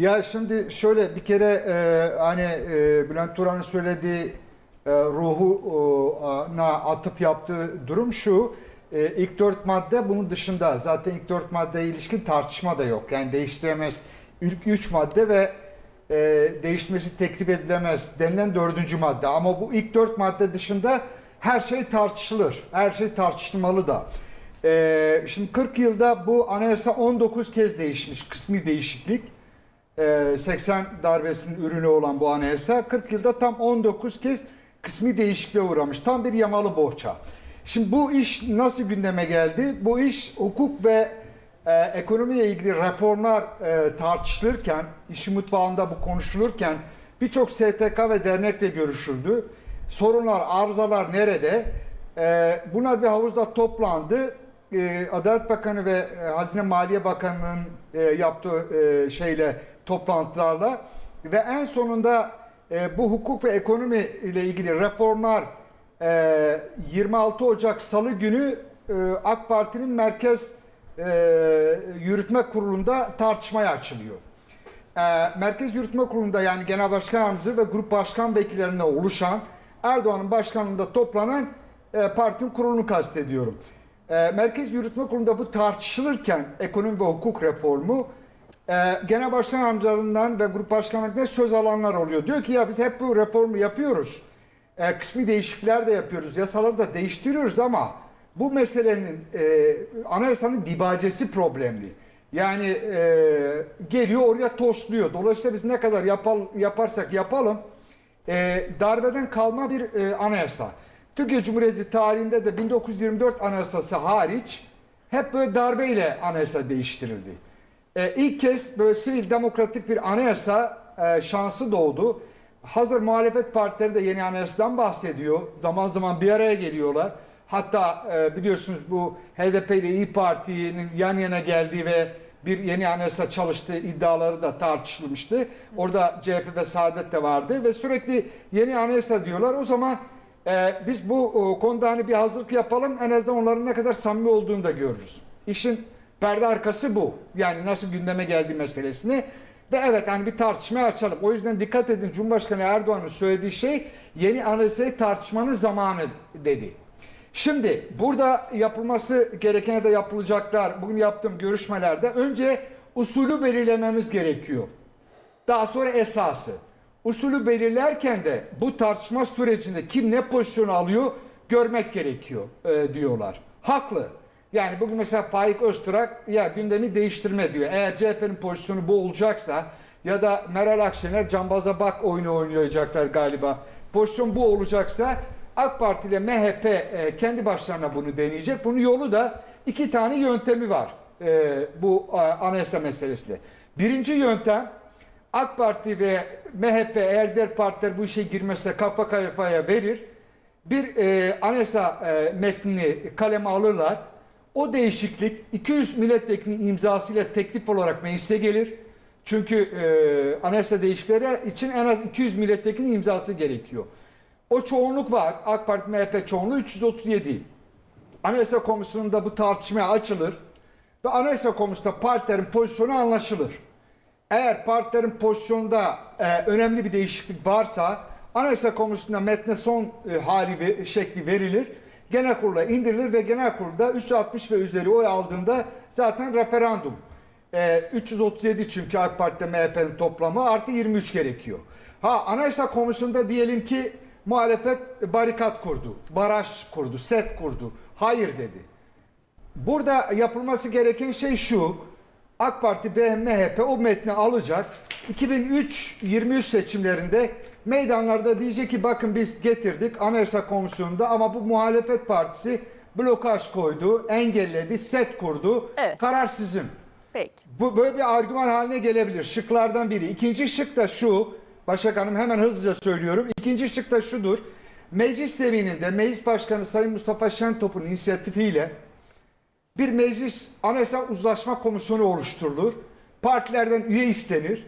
Ya şimdi şöyle bir kere e, hani e, Bülent Turan'ın söylediği e, ruhuna atıf yaptığı durum şu. E, ilk dört madde bunun dışında. Zaten ilk dört maddeye ilişkin tartışma da yok. Yani değiştiremez ilk üç madde ve e, değişmesi teklif edilemez denilen dördüncü madde. Ama bu ilk dört madde dışında her şey tartışılır. Her şey tartışılmalı da. E, şimdi 40 yılda bu anayasa 19 kez değişmiş. Kısmi değişiklik. Ee, 80 darbesinin ürünü olan bu anayasa 40 yılda tam 19 kez kısmi değişikliğe uğramış. Tam bir yamalı bohça. Şimdi bu iş nasıl gündeme geldi? Bu iş hukuk ve e, ekonomiyle ilgili reformlar e, tartışılırken, işi mutfağında bu konuşulurken birçok STK ve dernekle görüşüldü. Sorunlar, arızalar nerede? E, bunlar bir havuzda toplandı. E, Adalet Bakanı ve e, Hazine Maliye Bakanı'nın e, yaptığı şeyle toplantılarla ve en sonunda e, bu hukuk ve ekonomi ile ilgili reformlar e, 26 Ocak Salı günü e, AK Parti'nin merkez e, yürütme kurulunda tartışmaya açılıyor. E, Merkez Yürütme Kurulu'nda yani Genel Başkan Yardımcısı ve Grup Başkan Vekillerinden oluşan Erdoğan'ın başkanlığında toplanan e, partinin kurulunu kastediyorum. E, Merkez Yürütme Kurulu'nda bu tartışılırken ekonomi ve hukuk reformu e, Genel Başkan Yardımcılarından ve Grup Başkanlıklarından söz alanlar oluyor. Diyor ki ya biz hep bu reformu yapıyoruz. E, kısmi değişiklikler de yapıyoruz. Yasaları da değiştiriyoruz ama bu meselenin e, anayasanın dibacesi problemli. Yani e, geliyor oraya tosluyor. Dolayısıyla biz ne kadar yapal, yaparsak yapalım e, darbeden kalma bir e, anayasa. Türkiye Cumhuriyeti tarihinde de 1924 anayasası hariç hep böyle darbeyle anayasa değiştirildi. E, ilk kez böyle sivil demokratik bir anayasa e, şansı doğdu. Hazır muhalefet partileri de yeni anayasadan bahsediyor. Zaman zaman bir araya geliyorlar. Hatta e, biliyorsunuz bu HDP ile İyi Parti'nin yan yana geldiği ve bir yeni anayasa çalıştığı iddiaları da tartışılmıştı. Orada CHP ve Saadet de vardı ve sürekli yeni anayasa diyorlar. O zaman e, biz bu o, konuda hani bir hazırlık yapalım en azından onların ne kadar samimi olduğunu da görürüz. İşin perde arkası bu. Yani nasıl gündeme geldiği meselesini. Ve evet hani bir tartışmaya açalım. O yüzden dikkat edin Cumhurbaşkanı Erdoğan'ın söylediği şey yeni anayasayı tartışmanın zamanı dedi. Şimdi burada yapılması gerekene de yapılacaklar. Bugün yaptığım görüşmelerde önce usulü belirlememiz gerekiyor. Daha sonra esası. Usulü belirlerken de bu tartışma sürecinde kim ne pozisyon alıyor görmek gerekiyor e, diyorlar. Haklı. Yani bugün mesela Faik Öztürk ya gündemi değiştirme diyor. Eğer CHP'nin pozisyonu bu olacaksa ya da Meral Akşener cambaza bak oyunu oynayacaklar galiba. Pozisyon bu olacaksa AK Parti ile MHP e, kendi başlarına bunu deneyecek. Bunun yolu da iki tane yöntemi var e, bu e, anayasa meselesinde. Birinci yöntem AK Parti ve MHP eğer diğer partiler bu işe girmezse kafa kafaya verir. Bir e, anayasa e, metnini kaleme alırlar. O değişiklik 200 milletvekilinin imzasıyla teklif olarak meclise gelir. Çünkü e, anayasa değişiklikleri için en az 200 milletvekilinin imzası gerekiyor. O çoğunluk var. AK Parti MHP çoğunluğu 337. Anayasa Komisyonu'nda bu tartışmaya açılır ve Anayasa Komisyonu'nda partilerin pozisyonu anlaşılır. Eğer partilerin pozisyonunda e, önemli bir değişiklik varsa Anayasa Komisyonu'nda metne son e, hali ve şekli verilir. Genel kurula indirilir ve genel kurulda 360 ve üzeri oy aldığında zaten referandum. E, 337 çünkü AK Parti'de MHP'nin toplamı artı 23 gerekiyor. Ha Anayasa Komisyonu'nda diyelim ki muhalefet barikat kurdu, baraj kurdu, set kurdu. Hayır dedi. Burada yapılması gereken şey şu. AK Parti ve MHP o metni alacak. 2003-23 seçimlerinde meydanlarda diyecek ki bakın biz getirdik Anayasa Komisyonu'nda ama bu muhalefet partisi blokaj koydu, engelledi, set kurdu. Evet. Karar sizin. Peki. Bu böyle bir argüman haline gelebilir. Şıklardan biri. İkinci şık da şu. Başak Hanım hemen hızlıca söylüyorum. İkinci şık da şudur. Meclis zemininde Meclis Başkanı Sayın Mustafa Şentop'un inisiyatifiyle bir meclis anayasa uzlaşma komisyonu oluşturulur. Partilerden üye istenir.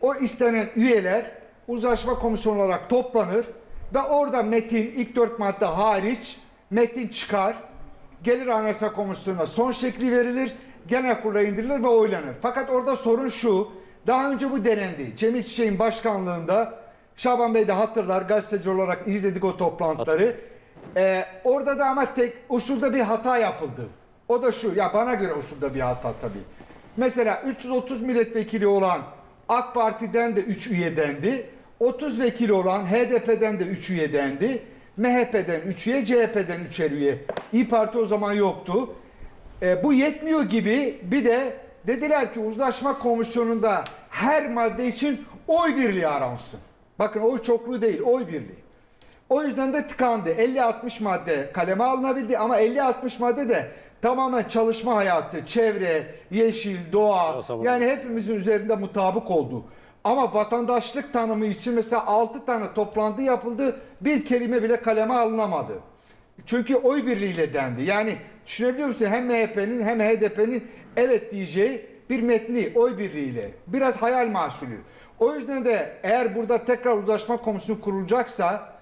O istenen üyeler uzlaşma komisyonu olarak toplanır ve orada metin ilk dört madde hariç metin çıkar. Gelir anayasa komisyonuna son şekli verilir. Genel kurula indirilir ve oylanır. Fakat orada sorun şu. Daha önce bu denendi. Cemil Çiçek'in başkanlığında Şaban Bey de hatırlar gazeteci olarak izledik o toplantıları. Ee, orada da ama tek usulda bir hata yapıldı. O da şu ya bana göre usulda bir hata tabii. Mesela 330 milletvekili olan AK Parti'den de 3 üye dendi. 30 vekili olan HDP'den de 3 üye dendi. MHP'den 3 üye, CHP'den 3'er üye. İyi Parti o zaman yoktu. E, bu yetmiyor gibi bir de dediler ki uzlaşma komisyonunda her madde için oy birliği aransın. Bakın oy çokluğu değil, oy birliği. O yüzden de tıkandı. 50-60 madde kaleme alınabildi ama 50-60 madde de tamamen çalışma hayatı, çevre, yeşil, doğa yani hepimizin üzerinde mutabık oldu. Ama vatandaşlık tanımı için mesela 6 tane toplantı yapıldı. Bir kelime bile kaleme alınamadı. Çünkü oy birliğiyle dendi. Yani düşünebiliyor musun? Hem MHP'nin hem HDP'nin evet diyeceği bir metni oy birliğiyle. Biraz hayal mahsulü. O yüzden de eğer burada tekrar uzlaşma komisyonu kurulacaksa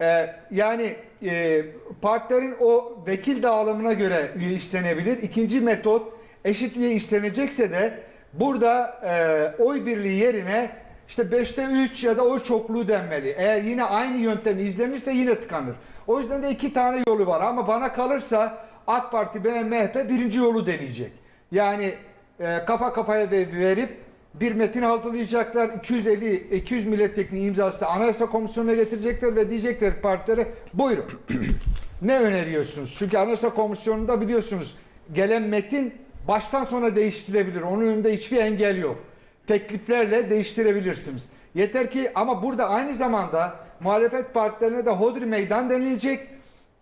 e, yani e, partilerin o vekil dağılımına göre üye istenebilir. İkinci metot eşit üye istenecekse de burada e, oy birliği yerine işte 5'te 3 ya da oy çokluğu denmeli. Eğer yine aynı yöntem izlenirse yine tıkanır. O yüzden de iki tane yolu var ama bana kalırsa AK Parti ve MHP birinci yolu deneyecek. Yani e, kafa kafaya ve- verip bir metin hazırlayacaklar. 250 200 milletvekili imzası Anayasa Komisyonu'na getirecekler ve diyecekler partilere buyurun. ne öneriyorsunuz? Çünkü Anayasa Komisyonu'nda biliyorsunuz gelen metin baştan sona değiştirilebilir. Onun önünde hiçbir engel yok. Tekliflerle değiştirebilirsiniz. Yeter ki ama burada aynı zamanda muhalefet partilerine de hodri meydan denilecek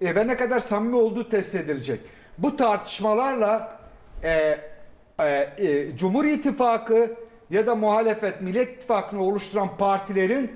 e, ve ne kadar samimi olduğu test edilecek. Bu tartışmalarla e, e, e, Cumhur İttifakı ya da muhalefet Millet İttifakı'nı oluşturan partilerin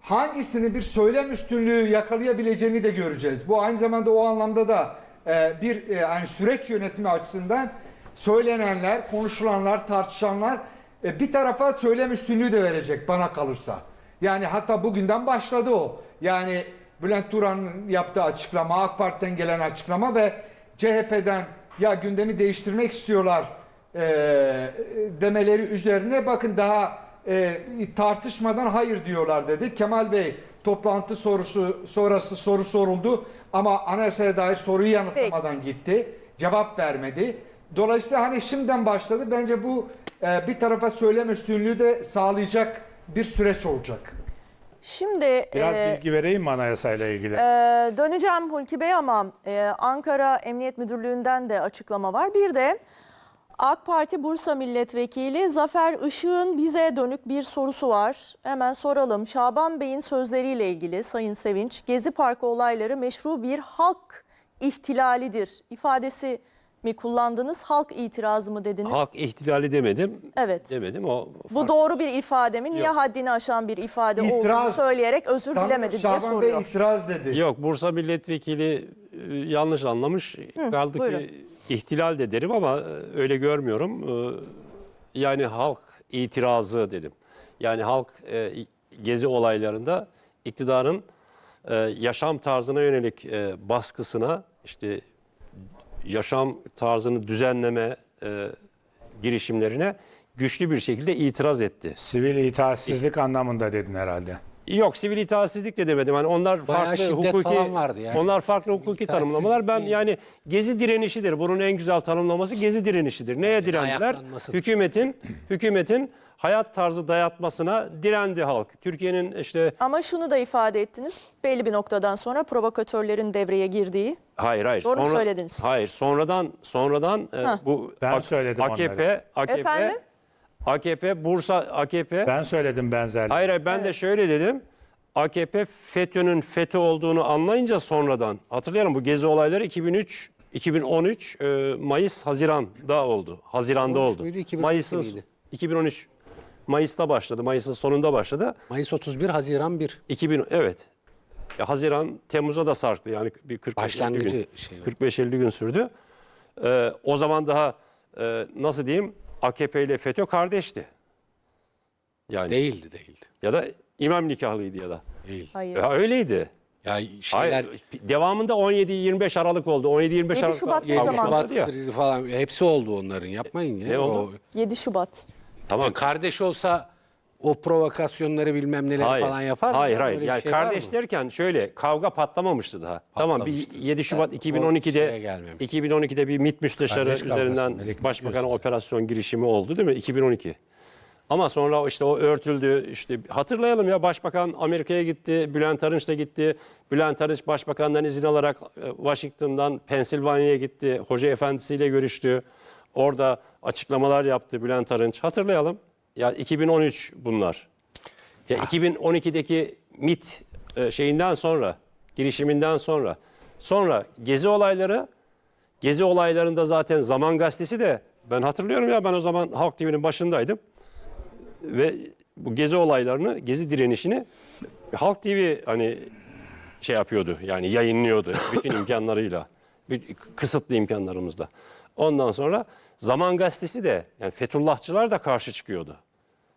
hangisinin bir söylem üstünlüğü yakalayabileceğini de göreceğiz. Bu aynı zamanda o anlamda da e, bir e, yani süreç yönetimi açısından söylenenler, konuşulanlar, tartışanlar e, bir tarafa söylem üstünlüğü de verecek bana kalırsa. Yani hatta bugünden başladı o. Yani Bülent Turan'ın yaptığı açıklama, AK Parti'den gelen açıklama ve CHP'den ya gündemi değiştirmek istiyorlar e, demeleri üzerine bakın daha e, tartışmadan hayır diyorlar dedi. Kemal Bey toplantı sorusu sonrası soru soruldu ama anayasaya dair soruyu yanıtlamadan gitti. Cevap vermedi. Dolayısıyla hani şimdiden başladı. Bence bu e, bir tarafa söylem üstünlüğü de sağlayacak bir süreç olacak. Şimdi Biraz e, bilgi vereyim mi anayasayla ilgili? e, döneceğim Hulki Bey ama e, Ankara Emniyet Müdürlüğü'nden de açıklama var. Bir de AK Parti Bursa Milletvekili Zafer Işık'ın bize dönük bir sorusu var. Hemen soralım. Şaban Bey'in sözleriyle ilgili Sayın Sevinç, Gezi Parkı olayları meşru bir halk ihtilalidir ifadesi mi kullandınız? Halk itirazı mı dediniz? Halk ihtilali demedim. Evet. Demedim o. Bu doğru bir ifade mi? Niye Yok. haddini aşan bir ifade olduğunu İtiraz- söyleyerek özür Tam dilemedi diye Şaban Bey soruyor. itiraz dedi. Yok Bursa milletvekili e, yanlış anlamış. Kaldı buyurun. ki ihtilal de derim ama e, öyle görmüyorum. E, Yani halk itirazı dedim. Yani halk gezi olaylarında iktidarın yaşam tarzına yönelik baskısına işte yaşam tarzını düzenleme e, girişimlerine güçlü bir şekilde itiraz etti. Sivil itaatsizlik anlamında dedin herhalde. Yok sivil itaatsizlik de demedim. Hani onlar Bayağı farklı hukuki falan vardı yani. Onlar farklı Sivil hukuki tanımlamalar. Ben değil. yani gezi direnişidir. Bunun en güzel tanımlaması gezi direnişidir. Neye direndiler? ayaklanmasıdır. Hükümetin hükümetin hayat tarzı dayatmasına direndi halk. Türkiye'nin işte Ama şunu da ifade ettiniz. Belli bir noktadan sonra provokatörlerin devreye girdiği. hayır hayır. Doğru mu söylediniz? Hayır. Sonradan sonradan e, bu Ben A- söyledim AKP onları. AKP Efendim? AKP Bursa AKP Ben söyledim benzerliği. Hayır hayır ben de şöyle dedim. AKP FETÖ'nün FETÖ olduğunu anlayınca sonradan hatırlayalım bu gezi olayları 2003 2013 e, Mayıs Haziran'da oldu. Haziran'da 13 oldu. müydü, 2012 Mayıs'ın miydi? 2013 Mayıs'ta başladı. Mayıs'ın sonunda başladı. Mayıs 31, Haziran 1. 2000 evet. Ya Haziran Temmuz'a da sarktı yani bir 45 Başlangıcı gün. şey o. 45-50 gün sürdü. Ee, o zaman daha e, nasıl diyeyim AKP ile FETÖ kardeşti. Yani Değildi, değildi. ya da imam nikahlıydı ya da. Değil. Hayır. Ya öyleydi. Ya şeyler Hayır, devamında 17-25 Aralık oldu. 17-25 7 Aralık. Şubat ne Avrupa zaman? oldu Şubat ya. krizi falan hepsi oldu onların. Yapmayın ya. Ne oldu? O 7 Şubat. Tamam. Kardeş olsa o provokasyonları bilmem neleri falan yapar mı? Hayır hayır. Yani şey kardeş derken şöyle kavga patlamamıştı daha. Tamam bir 7 Şubat şeye 2012'de gelmemiştim. 2012'de bir MİT müsteşarı Kardeş üzerinden diyorsunuz. operasyon girişimi oldu değil mi? 2012. Ama sonra işte o örtüldü. İşte hatırlayalım ya başbakan Amerika'ya gitti, Bülent Arınç da gitti. Bülent Arınç başbakandan izin alarak e, Washington'dan Pensilvanya'ya gitti. Hoca efendisiyle görüştü. Orada açıklamalar yaptı Bülent Arınç. Hatırlayalım. Ya 2013 bunlar. Ya 2012'deki MIT e, şeyinden sonra, girişiminden sonra, sonra gezi olayları, gezi olaylarında zaten Zaman Gazetesi de ben hatırlıyorum ya ben o zaman Halk TV'nin başındaydım ve bu gezi olaylarını, gezi direnişini Halk TV hani şey yapıyordu yani yayınlıyordu bütün imkanlarıyla, bir- kısıtlı imkanlarımızla. Ondan sonra Zaman Gazetesi de yani Fethullahçılar da karşı çıkıyordu.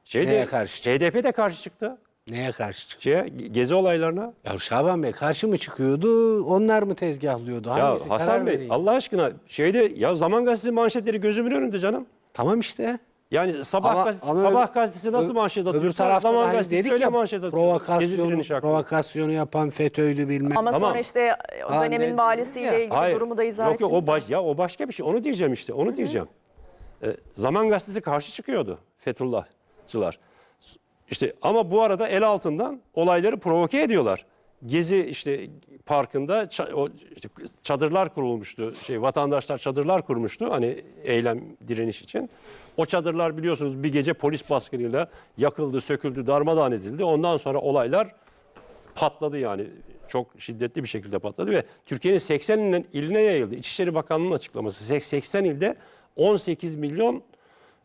Şey Neye de, karşı çıktı? HDP de karşı çıktı. Neye karşı çıkıyor? Şeye, gezi olaylarına. Ya Şaban Bey karşı mı çıkıyordu? Onlar mı tezgahlıyordu? Ya Hangisi? Karar Hasan Bey verin. Allah aşkına şeyde ya Zaman Gazetesi manşetleri gözümün önünde canım. Tamam işte. Yani sabah Ama- gazetesi, ama sabah öbür- gazetesi nasıl manşet atıyor? Öbür tarafta da Zaman hani Gazetesi dedik öyle ya manşet atıyor. Gezi provokasyonu, direniş hakkında. provokasyonu yapan FETÖ'lü bilmem. Ama Tamam. sonra işte o Ha, dönemin ne- valisiyle ya. ilgili durumu da izah Yok yok o ettiniz. baş ya o başka bir şey. Onu diyeceğim işte. Onu diyeceğim. Ee, Zaman Gazetesi karşı çıkıyordu Fethullahçılar. İşte ama bu arada el altından olayları provoke ediyorlar. Gezi işte parkında ça- o işte çadırlar kurulmuştu. Şey vatandaşlar çadırlar kurmuştu hani eylem direniş için. O çadırlar biliyorsunuz bir gece polis baskınıyla yakıldı, söküldü, darmadağın edildi. Ondan sonra olaylar patladı yani. Çok şiddetli bir şekilde patladı ve Türkiye'nin 80 iline- iline yayıldı. İçişleri Bakanlığı'nın açıklaması. Sek- 80 ilde 18 milyon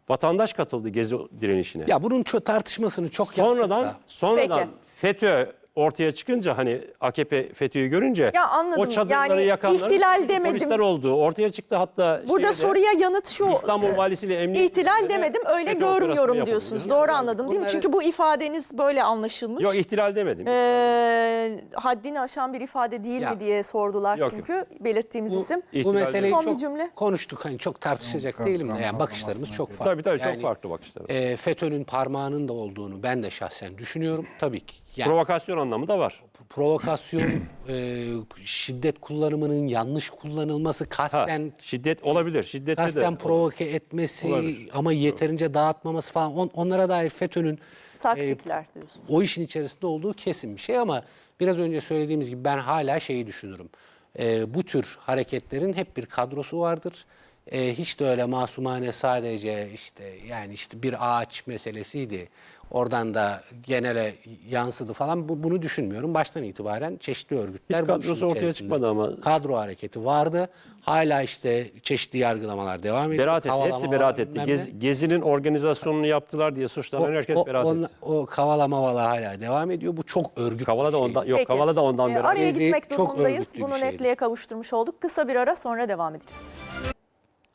vatandaş katıldı gezi direnişine. Ya bunun tartışmasını çok yaptık sonradan da. sonradan Peki. FETÖ ortaya çıkınca hani AKP FETÖ'yü görünce Ya anladım. o çadırları Yani yakanların ihtilal demedim. polisler olduğu ortaya çıktı hatta Burada şeyde, soruya yanıt şu. İstanbul e, valisiyle emniyet İhtilal demedim öyle FETÖ görmüyorum diyorsunuz. diyorsun. Doğru anladım değil mi? Çünkü bu ifadeniz böyle anlaşılmış. Yok ihtilal demedim. Ee, haddini aşan bir ifade değil Ya. mi diye sordular Yok, çünkü belirttiğimiz isim. Bu meseleyi Son bir çok cümle. konuştuk. Hani çok tartışacak değilim de. Yani bakışlarımız çok farklı. Tabii tabii Yani, çok farklı bakışlar. e, FETÖ'nün parmağının da olduğunu ben de şahsen düşünüyorum. Tabii ki. Yani Provokasyon anlamı da var. provokasyon, e, şiddet kullanımının yanlış kullanılması, Ha, kasten şiddet olabilir. Şiddette kasten de provoke etmesi Olabilir. ama yeterince dağıtmaması falan on- onlara dair FETÖ'nün Taktikler diyorsun. o işin içerisinde olduğu kesin bir şey ama biraz önce söylediğimiz gibi ben hala şeyi düşünürüm. Ee, bu tür hareketlerin hep bir kadrosu vardır. Ee, hiç de öyle masumane sadece işte yani işte bir ağaç meselesiydi. Oradan da genele yansıdı falan. Bu, bunu düşünmüyorum. Baştan itibaren çeşitli örgütler Hiç bu kadrosu ortaya çıkmadı ama. Kadro hareketi vardı. Hala işte çeşitli yargılamalar devam ediyor. beraat etti. Hepsi beraat etti. Gez- gezinin organizasyonunu yaptılar diye suçlanan herkes o, beraat on- etti. o kavala mavala hala devam ediyor. Bu çok örgütlü Kavala da şey. ondan yok Peki. Kavala da ondan Ee, beraat. araya Gezi gitmek çok durumundayız. Bunu netliğe kavuşturmuş olduk. Kısa bir ara sonra devam edeceğiz.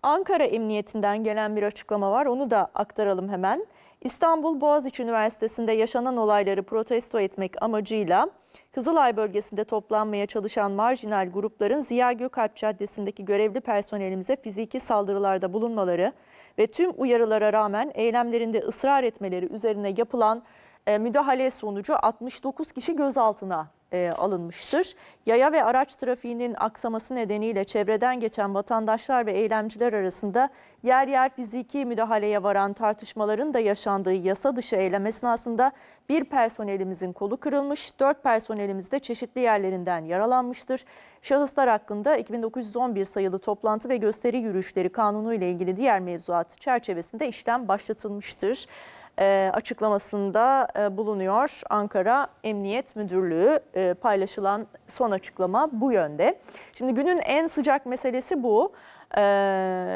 Ankara Emniyetinden gelen bir açıklama var. Onu da aktaralım hemen. İstanbul Boğaziçi Üniversitesi'nde yaşanan olayları protesto etmek amacıyla Kızılay bölgesinde toplanmaya çalışan marjinal grupların Ziya Gökalp Caddesi'ndeki görevli personelimize fiziki saldırılarda bulunmaları ve tüm uyarılara rağmen eylemlerinde ısrar etmeleri üzerine yapılan e, müdahale sonucu 69 kişi gözaltına e, alınmıştır. Yaya ve araç trafiğinin aksaması nedeniyle çevreden geçen vatandaşlar ve eylemciler arasında yer yer fiziki müdahaleye varan tartışmaların da yaşandığı yasa dışı eylem esnasında bir personelimizin kolu kırılmış, dört personelimiz de çeşitli yerlerinden yaralanmıştır. Şahıslar hakkında 2911 sayılı toplantı ve gösteri yürüyüşleri kanunu ile ilgili diğer mevzuat çerçevesinde işlem başlatılmıştır e, açıklamasında e, bulunuyor Ankara Emniyet Müdürlüğü e, paylaşılan son açıklama bu yönde. Şimdi günün en sıcak meselesi bu.